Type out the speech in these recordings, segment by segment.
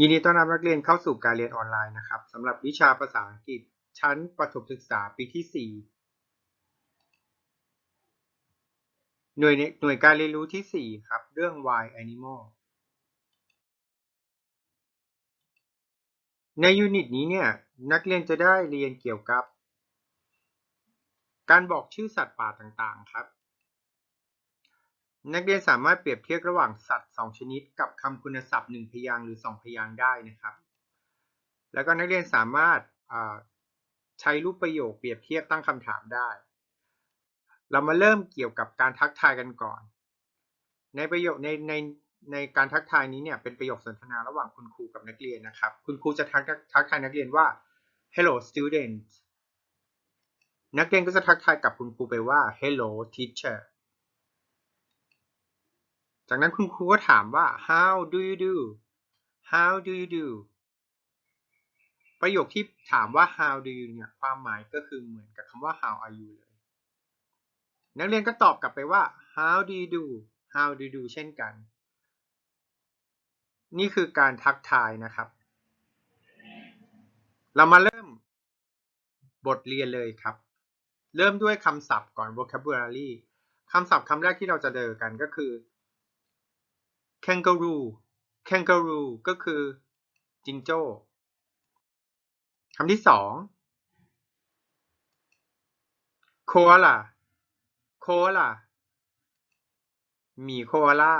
ยินดีต้อนรับนักเรียนเข้าสู่การเรียนออนไลน์นะครับสำหรับวิชาภาษาอังกฤษชั้นประถมศึกษาปีที่ 4 หน่วยในหน่วยการเรียนรู้ที่ 4 ครับ เรื่อง why animal ในยูนิตนี้เนี่ย นักเรียนจะได้เรียนเกี่ยวกับ การบอกชื่อสัตว์ป่าต่างๆครับ นักเรียนสามารถเปรียบเทียบระหว่างสัตว์ 2 ชนิด กับคำคุณศัพท์ 1 พยางค์หรือ 2 พยางค์ได้นะครับ แล้วก็นักเรียนสามารถใช้รูปประโยคเปรียบเทียบตั้งคำถามได้ เรามาเริ่มเกี่ยวกับการทักทายกันก่อน ในประโยคในในในการทักทายนี้เนี่ยเป็นประโยคสนทนาระหว่างคุณครูกับนักเรียนนะครับ คุณครูจะทักทักทายนักเรียนว่า hello student นักเรียนก็จะทักทายกับคุณครูไปว่า hello teacher จากนั้นคุณครูก็ถามว่า how do you do how do you do ประโยคที่ถามว่า how do you เนี่ยความหมายก็คือเหมือนกับคำว่า how are you เลย นักเรียนก็ตอบกลับไปว่า how do you do how do you do เช่นกัน นี่คือการทักทายนะครับ เรามาเริ่มบทเรียนเลยครับ เริ่มด้วยคำศัพท์ก่อน vocabulary คำศัพท์คำแรกที่เราจะเจอกันก็คือ kangaroo kangaroo ก็คือจิงโจ้คำที่สอง koala koala หมีโคอาล่า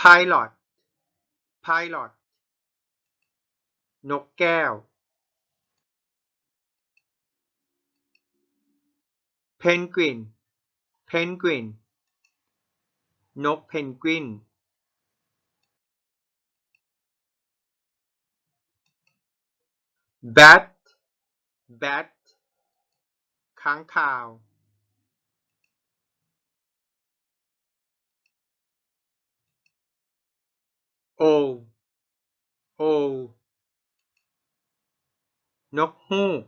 pilot pilot นกแก้ว penguin penguin นกเพนกวิน bat bat ค้างคาว owl owl นกฮูก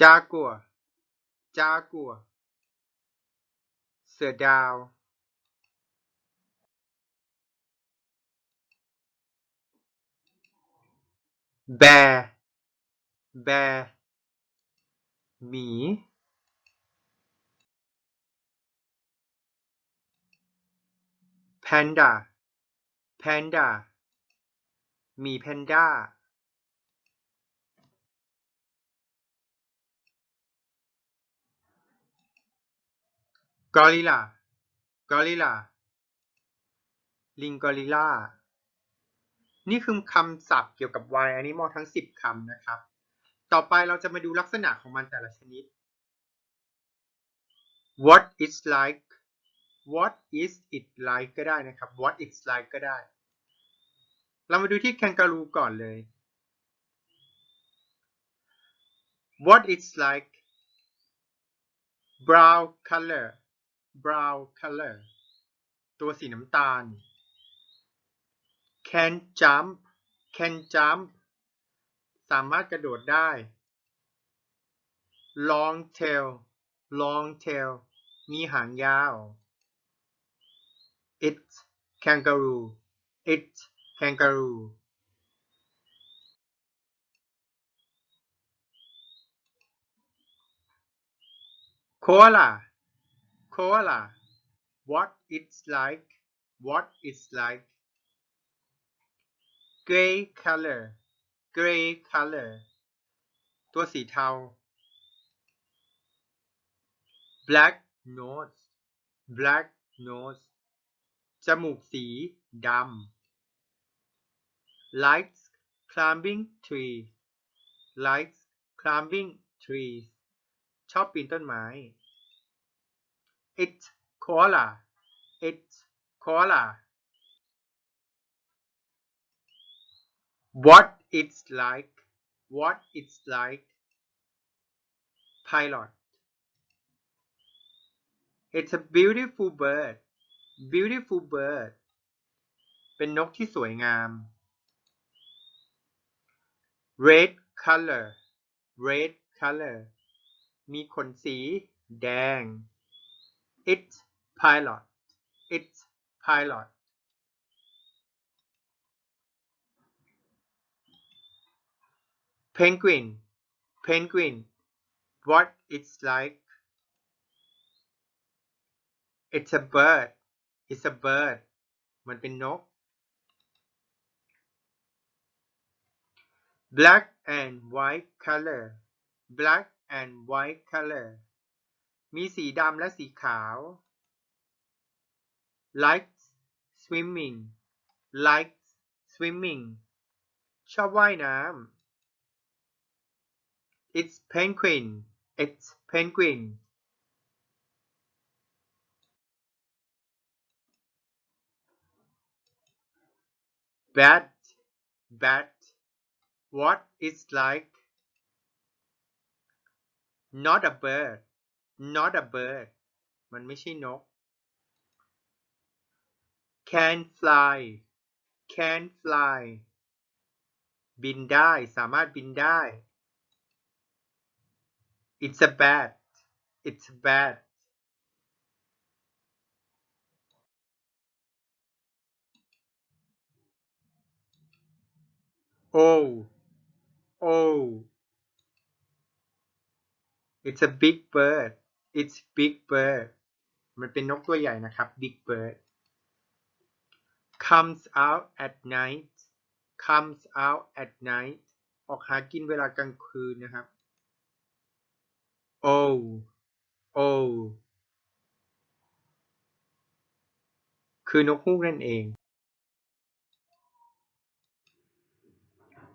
จากัว จากัว เสือดาว แบ แบ หมี แพนด้า แพนด้า มีแพนด้า กอริลลากอริลลาลิงกอริลลานี่คือคำศัพท์เกี่ยวกับ wild animal ทั้ง 10คำนะครับ ต่อไปเราจะมาดูลักษณะของมันแต่ละชนิด what is like what is it like ก็ได้นะครับ what it's like ก็ได้ เรามาดูที่แคนการูก่อนเลย what it's like brown color brown color ตัวสีน้ำตาล can jump can jump สามารถกระโดดได้ long tail long tail มีหางยาว it kangaroo it kangaroo koala koala what it's like what it's like gray color gray color ตัวสีเทา black nose black nose จมูกสีดำ likes climbing tree likes climbing trees ชอบปีนต้นไม้ it koala it koala what it's like what it's like pilot it's a beautiful bird beautiful bird เป็นนกที่สวยงาม red color red color มีขนสีแดง it's pilot it's pilot penguin penguin what it's like it's a bird it's a bird มันเป็นนก black and white color black and white color มีสีดำและสีขาว likes swimming likes swimming ชอบว่ายน้ำ it's penguin it's penguin bat bat what is like not a bird Not a bird มันไม่ใช่นก can fly can fly บินได้ สามารถบินได้ it's a bat it's a bat oh oh it's a big bird it's big bird มันเป็นนกตัวใหญ่นะครับ big bird comes out at night comes out at night ออกหากินเวลากลางคืนนะครับ oh oh คือนกฮูกนั่นเอง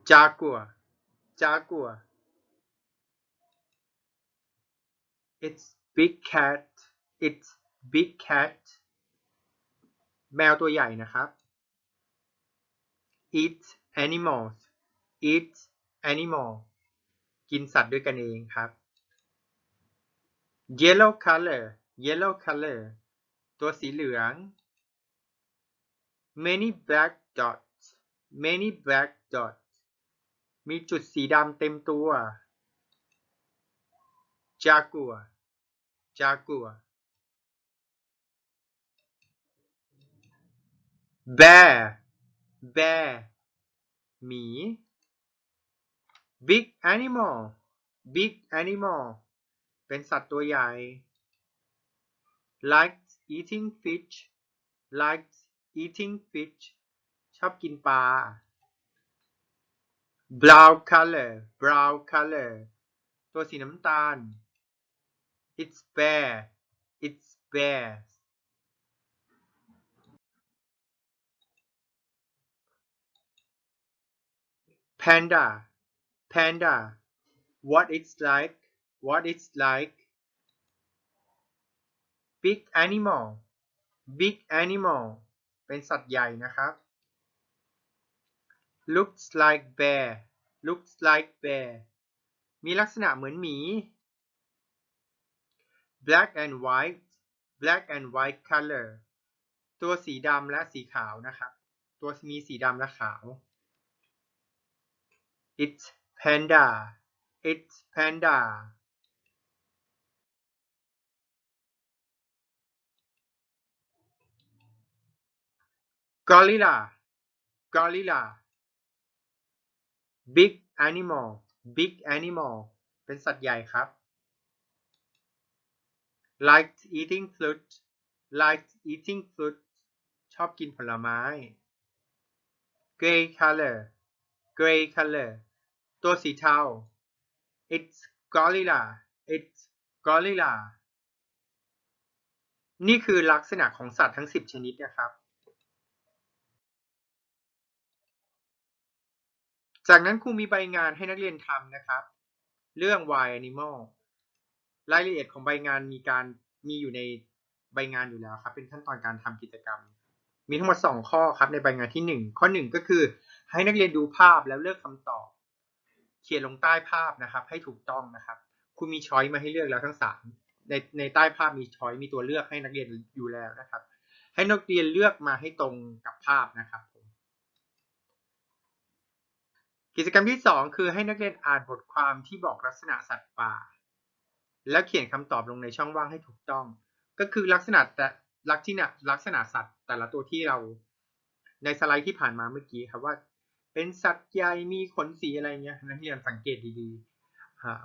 jaguar jaguar it's big cat it's big cat แมวตัวใหญ่นะครับ eat animals eat animal กินสัตว์ด้วยกันเองครับ yellow color yellow color ตัวสีเหลือง many black dots many black dots มีจุดสีดำเต็มตัว jaguar jaguar bear bear หมี big animal big animal เป็นสัตว์ตัวใหญ่ likes eating fish likes eating fish ชอบกินปลา brown color brown color ตัวสีน้ำตาล it's bear it's bear panda panda what it's like what it's like big animal big animal เป็นสัตว์ใหญ่นะครับ looks like bear looks like bear มีลักษณะเหมือนหมี black and white black and white color ตัวสีดำและสีขาวนะครับ ตัวมีสีดำและขาว it's panda it's panda gorilla gorilla big animal big animal เป็นสัตว์ใหญ่ครับ likes eating fruit likes eating fruit ชอบกินผลไม้ gray color gray color ตัวสีเทา it's gorilla it's gorilla นี่คือลักษณะของสัตว์ทั้ง 10 ชนิดนะครับ จากนั้นครูมีใบงานให้นักเรียนทำนะครับ เรื่อง wild animal รายละเอียดของใบงานมีการมีอยู่ในใบงานอยู่แล้วครับ เป็นขั้นตอนการทำกิจกรรม มีทั้งหมด 2 ข้อครับในใบงานที่ 1 ข้อ 1 ก็คือ ให้นักเรียนดูภาพแล้วเลือกคำตอบ เขียนลงใต้ภาพนะครับ ให้ถูกต้องนะครับ คุณมีช้อยมาให้เลือกแล้วทั้ง 3 ในในใต้ภาพมีช้อยมีตัวเลือกให้นักเรียนอยู่แล้วนะครับ ให้นักเรียนเลือกมาให้ตรงกับภาพนะครับกิจกรรมที่ 2 คือให้นักเรียนอ่านบทความที่บอกลักษณะสัตว์ป่า แล้วเขียนคำตอบลงในช่องว่างให้ถูกต้อง ก็คือลักษณะแต่ลักษณะลักษณะสัตว์ แต่ละตัวที่เรา ในสไลด์ที่ผ่านมาเมื่อกี้ครับว่า เป็นสัตว์ใหญ่มีขนสีอะไรเงี้ยนักเรียนสังเกตดีๆอ่า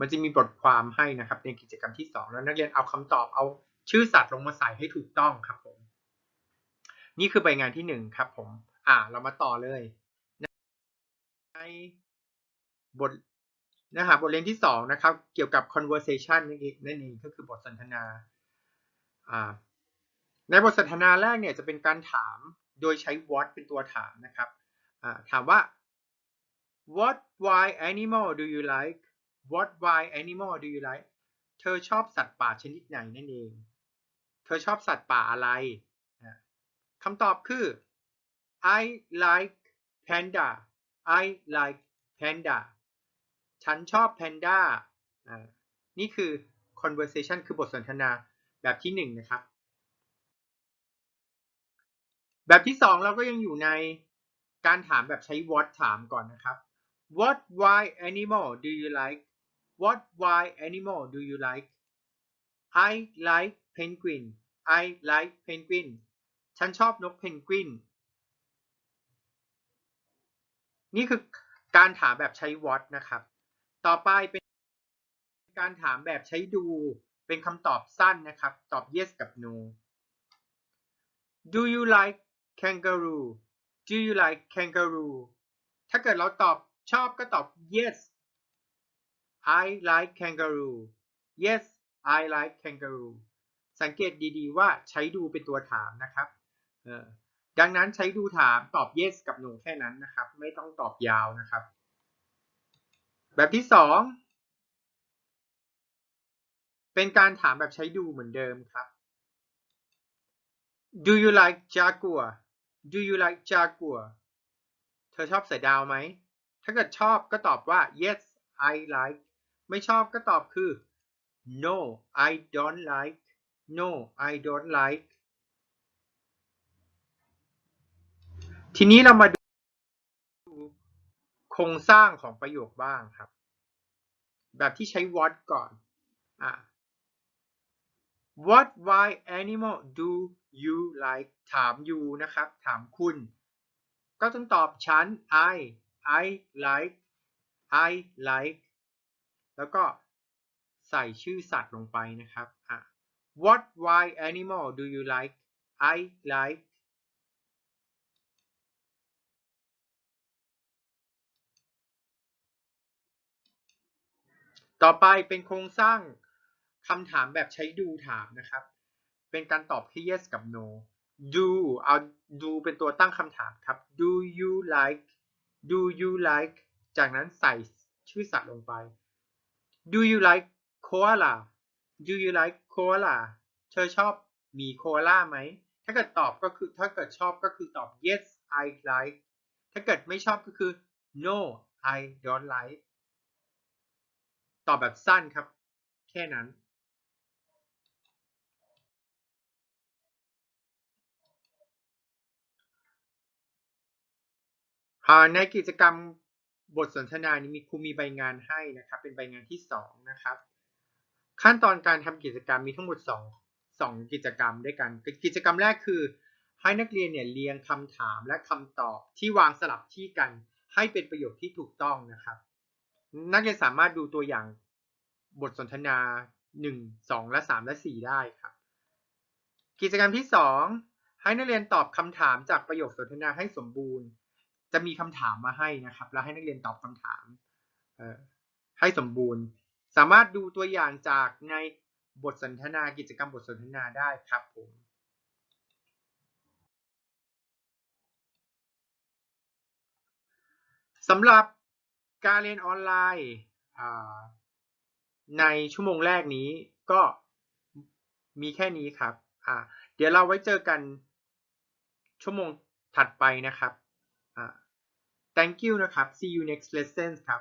มันจะมีบทความให้นะครับ ในกิจกรรมที่สองแล้วนักเรียนเอาคำตอบเอาชื่อสัตว์ลงมาใส่ให้ถูกต้องครับผม นี่คือใบงานที่หนึ่งครับผม อ่า เรามาต่อเลย ในบท เนื้อหาบทเรียนที่สองนะครับ เกี่ยวกับ conversation นั่นเองนั่นเองก็คือบทสนทนา ในบทสนทนาแรกเนี่ยจะเป็นการถามโดยใช้ what เป็นตัวถามนะครับถามว่า what why animal do you like what why animal do you like เธอชอบสัตว์ป่าชนิดไหนนั่นเอง เธอชอบสัตว์ป่าอะไรคำตอบคือ I like panda I like panda ฉันชอบแพนด้านี่คือ conversation คือบทสนทนาแบบที่หนึ่งนะครับ แบบที่สองเราก็ยังอยู่ในการถามแบบใช้ what ถามก่อนนะครับ what why animal do you like what why animal do you like I like penguin I like penguin ฉันชอบนกเพนกวิน นี่คือการถามแบบใช้ what นะครับ ต่อไปเป็นการถามแบบใช้ดู เป็นคำตอบสั้นนะครับ ตอบ yes กับ no Do you like kangaroo Do you like kangaroo ถ้าเกิดเราตอบชอบก็ตอบ yes I like kangaroo yes I like kangaroo สังเกตดีๆว่าใช้ดูเป็นตัวถามนะครับดังนั้นใช้ดูถามตอบ yes กับ no แค่นั้นนะครับ ไม่ต้องตอบยาวนะครับ แบบที่สองเป็นการถามแบบใช้ดูเหมือนเดิมครับ Do you like jaguar Do you like jaguar เธอชอบเสือดาวไหม ถ้าเกิดชอบก็ตอบว่า yes I like ไม่ชอบก็ตอบคือ no I don't like no I don't like ทีนี้เรามาดู ครงสร้างของประโยคบ้างครับ แบบที่ใช้ what ก่อนอะ what why animal do you like ถาม you นะครับ ถามคุณ ก็ต้องตอบฉัน I I like I like แล้วก็ใส่ชื่อสัตว์ลงไปนะครับอะ what why animal do you like I like ต่อไปเป็นโครงสร้างคำถามแบบใช้ดูถามนะครับ เป็นการตอบแค่ yes กับ no do เอา do เป็นตัวตั้งคำถามครับ do you like do you like จากนั้นใส่ชื่อสัตว์ลงไป do you like koala do you like koala เธอชอบมีโคอาล่าไหม ถ้าเกิดตอบก็คือถ้าเกิดชอบก็คือตอบ yes I like ถ้าเกิดไม่ชอบก็คือ no I don't like ตอบแบบสั้นครับ แค่นั้น ในกิจกรรมบทสนทนานี้มีครูมีใบงานให้นะครับ เป็นใบงานที่สองนะครับ ขั้นตอนการทำกิจกรรมมีทั้งหมดสองสองกิจกรรมด้วยกัน กิจกรรมแรกคือ ให้นักเรียนเนี่ยเรียงคำถามและคำตอบที่วางสลับที่กัน ให้เป็นประโยคที่ถูกต้องนะครับ นักเรียนสามารถดูตัวอย่างบทสนทนา 1 2 และ 3 และ 4 ได้ครับ กิจกรรมที่ 2 ให้นักเรียนตอบคำถามจากประโยคสนทนาให้สมบูรณ์ จะมีคำถามมาให้นะครับ แล้วให้นักเรียนตอบคำถามให้สมบูรณ์ สามารถดูตัวอย่างจากในบทสนทนากิจกรรมบทสนทนาได้ครับผมสำหรับ การเรียนออนไลน์ในชั่วโมงแรกนี้ก็มีแค่นี้ครับอ่าเดี๋ยวเราไว้เจอกันชั่วโมงถัดไปนะครับอ่า thank you นะครับ see you next lesson ครับ